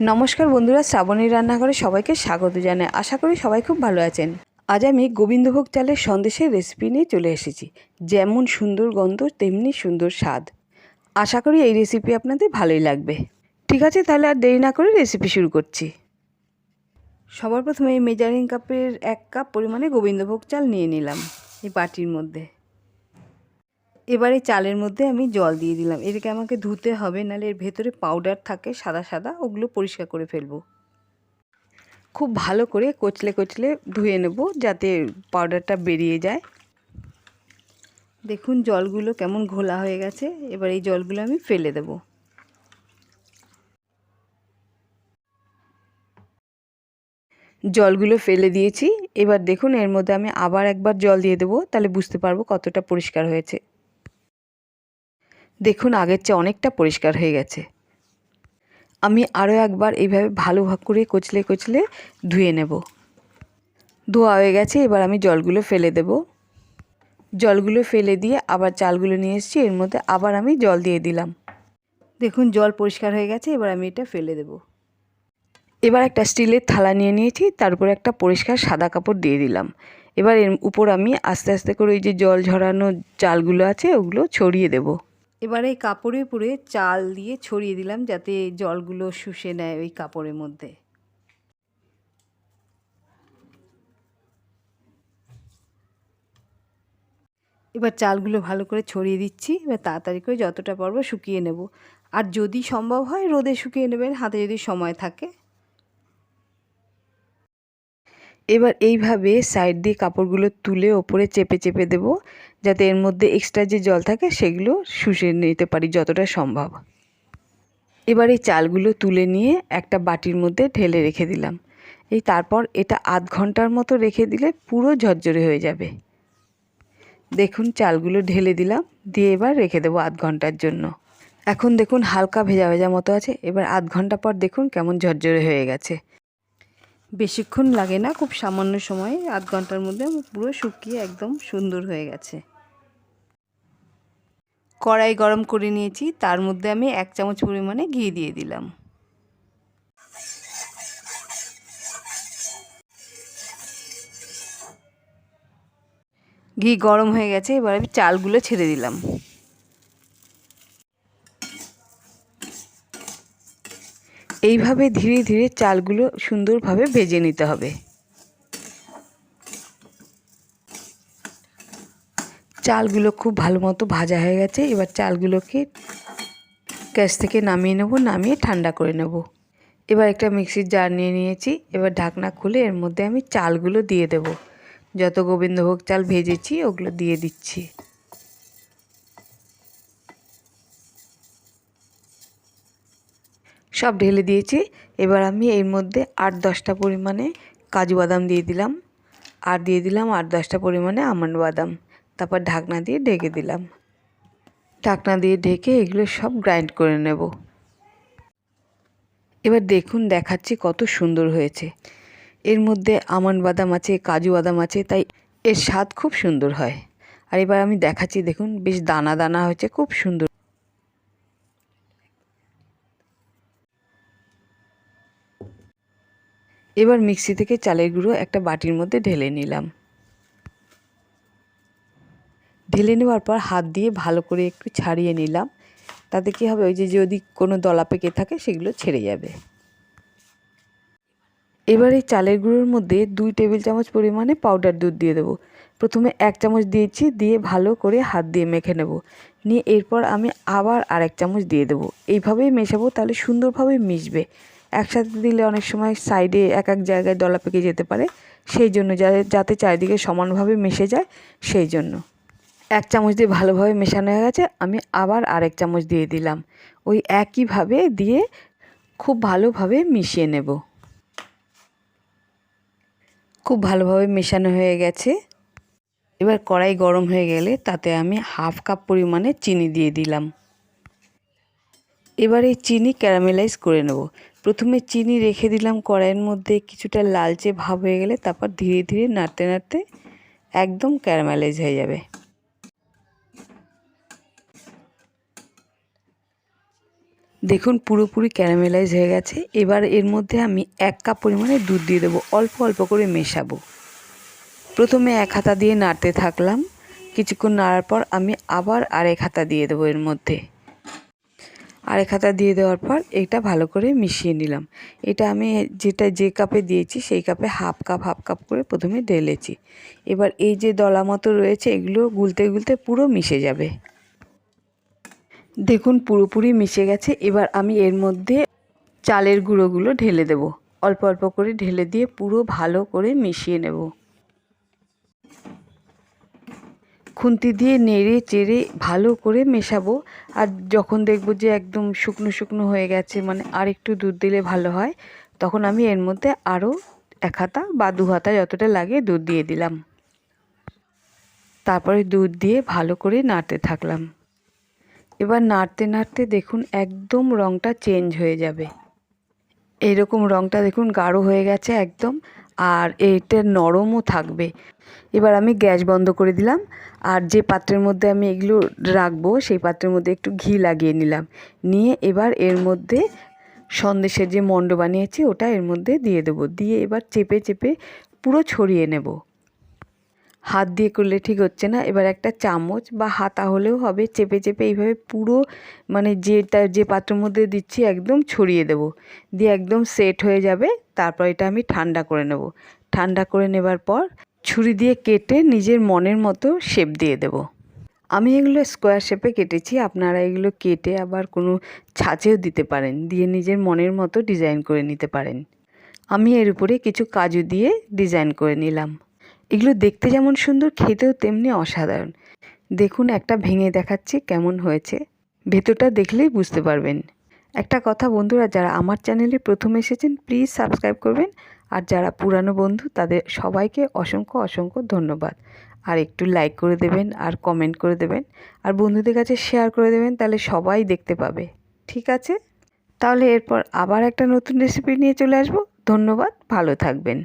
নমস্কার বন্ধুরা শ্রাবণী রান্নাঘরে সবাইকে স্বাগত জানাই। আশা করি সবাই খুব ভালো আছেন। আজ আমি গোবিন্দভোগ চালের সন্দেশের রেসিপি নিয়ে চলে এসেছি। যেমন সুন্দর গন্ধ, তেমনি সুন্দর স্বাদ। আশা করি এই রেসিপি আপনাদের ভালোই লাগবে। ঠিক আছে, তাহলে আর দেরি না করে রেসিপি শুরু করছি। সবার প্রথমে মেজারিং কাপের এক কাপ পরিমাণে গোবিন্দভোগ চাল নিয়ে নিলাম এই বাটির মধ্যে। এবারে চালের মধ্যে আমি জল দিয়ে দিলাম। এটাকে আমাকে ধুতে হবে, নাহলে এর ভেতরে পাউডার থাকে সাদা সাদা, ওগুলো পরিষ্কার করে ফেলব। খুব ভালো করে কচলে কচলে ধুয়ে নেব যাতে পাউডারটা বেরিয়ে যায়। দেখুন জলগুলো কেমন ঘোলা হয়ে গেছে, এবার এই জলগুলো আমি ফেলে দেব। জলগুলো ফেলে দিয়েছি, এবার দেখুন এর মধ্যে আমি আবার একবার জল দিয়ে দেবো, তাহলে বুঝতে পারব কতটা পরিষ্কার হয়েছে। দেখুন আগের চেয়ে অনেকটা পরিষ্কার হয়ে গেছে। আমি আরও একবার এইভাবে ভালো ভাগ করে কচলে কচলে ধুয়ে নেব। ধোয়া হয়ে গেছে, এবার আমি জলগুলো ফেলে দেব। জলগুলো ফেলে দিয়ে আবার চালগুলো নিয়ে এসেছি, এর মধ্যে আবার আমি জল দিয়ে দিলাম। দেখুন জল পরিষ্কার হয়ে গেছে, এবার আমি এটা ফেলে দেব। এবার একটা স্টিলের থালা নিয়ে নিয়েছি, তার উপরে একটা পরিষ্কার সাদা কাপড় দিয়ে দিলাম। এবার এর উপর আমি আস্তে আস্তে করে ওই যে জল ঝরানো চালগুলো আছে, ওগুলো ছড়িয়ে দেবো। এবারে এই কাপড়ে পুরে চাল দিয়ে ছড়িয়ে দিলাম যাতে জলগুলো শুষে নেয় ওই কাপড়ের মধ্যে। এবার চালগুলো ভালো করে ছড়িয়ে দিচ্ছি, এবার তাড়াতাড়ি করে যতটা পারব শুকিয়ে নেব। আর যদি সম্ভব হয় রোদে শুকিয়ে নেবেন, হাতে যদি সময় থাকে। এবার এইভাবে সাইড দিয়ে কাপড়গুলো তুলে ওপরে চেপে চেপে দেব, যাতে এর মধ্যে এক্সট্রা যে জল থাকে সেগুলো শুষে নিতে পারি যতটা সম্ভব। এবার এই চালগুলো তুলে নিয়ে একটা বাটির মধ্যে ঢেলে রেখে দিলাম। এই তারপর এটা আধ ঘণ্টার মতো রেখে দিলে পুরো ঝরঝরে হয়ে যাবে। দেখুন চালগুলো ঢেলে দিলাম, দিয়ে এবার রেখে দেবো আধ ঘণ্টার জন্য। এখন দেখুন হালকা ভেজা ভেজা মতো আছে, এবার আধ ঘণ্টা পর দেখুন কেমন ঝরঝরে হয়ে গেছে। বেশিক্ষণ লাগে না, খুব সামান্য সময়, আধ ঘণ্টার মধ্যে পুরো শুকিয়ে একদম সুন্দর হয়ে গেছে। কড়াই গরম করে নিয়েছি, তার মধ্যে আমি এক চামচ পরিমাণে ঘি দিয়ে দিলাম। ঘি গরম হয়ে গেছে, এবার আমি চালগুলো ছেড়ে দিলাম। এইভাবে ধীরে ধীরে চালগুলো সুন্দরভাবে ভেজে নিতে হবে। চালগুলো খুব ভালো মতো ভাজা হয়ে গেছে, এবার চালগুলোকে গ্যাস থেকে নামিয়ে নেব, নামিয়ে ঠান্ডা করে নেব। এবার একটা মিক্সির জার নিয়ে নিয়েছি, এবার ঢাকনা খুলে এর মধ্যে আমি চালগুলো দিয়ে দেব। যত গোবিন্দভোগ চাল ভেজেছি, ওগুলো দিয়ে দিচ্ছি। সব ঢেলে দিয়েছি। এবার আমি এর মধ্যে আট দশটা পরিমাণে কাজু বাদাম দিয়ে দিলাম। আর দিয়ে দিলাম আট দশটা পরিমাণে আমন্ড বাদাম। তারপর ঢাকনা দিয়ে ঢেকে দিলাম। ঢাকনা দিয়ে ঢেকে এগুলো সব গ্রাইন্ড করে নেব। এবার দেখুন, দেখাচ্ছি কত সুন্দর হয়েছে। এর মধ্যে আমন্ড বাদাম আছে, কাজু বাদাম আছে, তাই এর স্বাদ খুব সুন্দর হয়। আর এবার আমি দেখাচ্ছি, দেখুন, বেশ দানা দানা হয়েছে, খুব সুন্দর এবার মিক্সি থেকে চালের গুঁড়ো একটা বাটির মধ্যে ঢেলে নিলাম। ঢেলে নেওয়ার পর হাত দিয়ে ভালো করে একটু ছাড়িয়ে নিলাম। তাতে কী হবে? ওই যে যদি কোনো দলা পেকে থাকে, সেগুলো ছেড়ে যাবে। এবার এই চালের গুঁড়োর মধ্যে দুই টেবিল চামচ পরিমাণে পাউডার দুধ দিয়ে দেবো। প্রথমে এক চামচ দিয়েছি, দিয়ে ভালো করে হাত দিয়ে মেখে নেব। নিয়ে এরপর আমি আবার আর এক চামচ দিয়ে দেবো। এইভাবেই মেশাবো, তাহলে সুন্দরভাবে মিশবে। একসাথে দিলে অনেক সময় সাইডে এক এক জায়গায় দলা পেকে যেতে পারে। সেই জন্য যাতে চারিদিকে সমানভাবে মিশে যায়, সেই জন্য। এক চামচ দিয়ে ভালোভাবে মেশানো হয়ে গেছে, আমি আবার আরেক চামচ দিয়ে দিলাম। ওই একইভাবে দিয়ে খুব ভালোভাবে মিশিয়ে নেব। খুব ভালোভাবে মেশানো হয়ে গেছে। এবার কড়াই গরম হয়ে গেলে তাতে আমি হাফ কাপ পরিমাণে চিনি দিয়ে দিলাম। এবার এই চিনি ক্যারামেলাইজ করে নেব। প্রথমে চিনি রেখে দিলাম কড়াইয়ের মধ্যে, কিছুটা লালচে ভাব হয়ে গেলে তারপর ধীরে ধীরে নাড়তে নাড়তে একদম ক্যারামেলাইজ হয়ে যাবে। দেখুন পুরোপুরি ক্যারামেলাইজ হয়ে গেছে। এবার এর মধ্যে আমি এক কাপ পরিমাণে দুধ দিয়ে দেবো, অল্প অল্প করে মেশাবো। প্রথমে এক হাতা দিয়ে নাড়তে থাকলাম। কিছুক্ষণ নাড়ার পর আমি আবার আরেক হাতা দিয়ে দেবো এর মধ্যে। আরেক হাতা দিয়ে দেওয়ার পর এটা ভালো করে মিশিয়ে নিলাম। এটা আমি যেটা যে কাপে দিয়েছি সেই কাপে হাফ কাপ হাফ কাপ করে প্রথমে ঢেলেছি। এবার এই যে দলা মতো রয়েছে এগুলো গুলতে গুলতে পুরো মিশে যাবে। দেখুন পুরোপুরি মিশে গেছে। এবার আমি এর মধ্যে চালের গুঁড়োগুলো ঢেলে দেব। অল্প অল্প করে ঢেলে দিয়ে পুরো ভালো করে মিশিয়ে নেব। খুন্তি দিয়ে নেড়ে চেড়ে ভালো করে মেশাবো। আর যখন দেখব যে একদম শুকনো শুকনো হয়ে গেছে মানে আর একটু দুধ দিলে ভালো হয়, তখন আমি এর মধ্যে আরও এক হাতা বা দু হাতা যতটা লাগে দুধ দিয়ে দিলাম। তারপরে দুধ দিয়ে ভালো করে নাড়তে থাকলাম। এবার নাড়তে নাড়তে দেখুন একদম রঙটা চেঞ্জ হয়ে যাবে। এরকম রঙটা দেখুন গাঢ় হয়ে গেছে একদম। আর এটা নরমও থাকবে। এবার আমি গ্যাস বন্ধ করে দিলাম। আর যে পাত্রের মধ্যে আমি এগুলো রাখব, সেই পাত্রের মধ্যে একটু ঘি লাগিয়ে নিলাম। নিয়ে এবার এর মধ্যে সন্দেশের যে মণ্ড বানিয়েছি, ওটা এর মধ্যে দিয়ে দেবো। দিয়ে এবার চেপে চেপে পুরো ছড়িয়ে নেব। হাত দিয়ে করলে ঠিক হচ্ছে না। এবার একটা চামচ বা হাতা হলেও হবে। চেপে চেপে এইভাবে পুরো মানে যেটা যে পাত্রের মধ্যে দিচ্ছি, একদম ছড়িয়ে দেব। দিয়ে একদম সেট হয়ে যাবে। তারপর এটা আমি ঠান্ডা করে নেব। ঠান্ডা করে নেবার পর ছুরি দিয়ে কেটে নিজের মনের মতো শেপ দিয়ে দেব। আমি এগুলো স্কোয়ার শেপে কেটেছি, আপনারা এগুলো কেটে আবার কোনো ছাঁচেও দিতে পারেন, দিয়ে নিজের মনের মতো ডিজাইন করে নিতে পারেন। আমি এর উপরে কিছু কাজু দিয়ে ডিজাইন করে নিলাম। এগুলো দেখতে যেমন সুন্দর, খেতেও তেমনি অসাধারণ। দেখুন, একটা ভেঙে দেখাচ্ছি কেমন হয়েছে। ভেতরটা দেখলেই বুঝতে পারবেন। একটা কথা বন্ধুরা, যারা আমার চ্যানেলে প্রথম এসেছেন প্লিজ সাবস্ক্রাইব করবেন। আর যারা পুরানো বন্ধু, তাদের সবাইকে অসংখ্য অসংখ্য ধন্যবাদ। আর একটু লাইক করে দেবেন, আর কমেন্ট করে দেবেন। আর বন্ধুদের কাছে শেয়ার করে দেবেন, তাহলে সবাই দেখতে পাবে। ঠিক আছে? তাহলে এরপর আবার একটা নতুন রেসিপি নিয়ে চলে আসব। ধন্যবাদ, ভালো থাকবেন।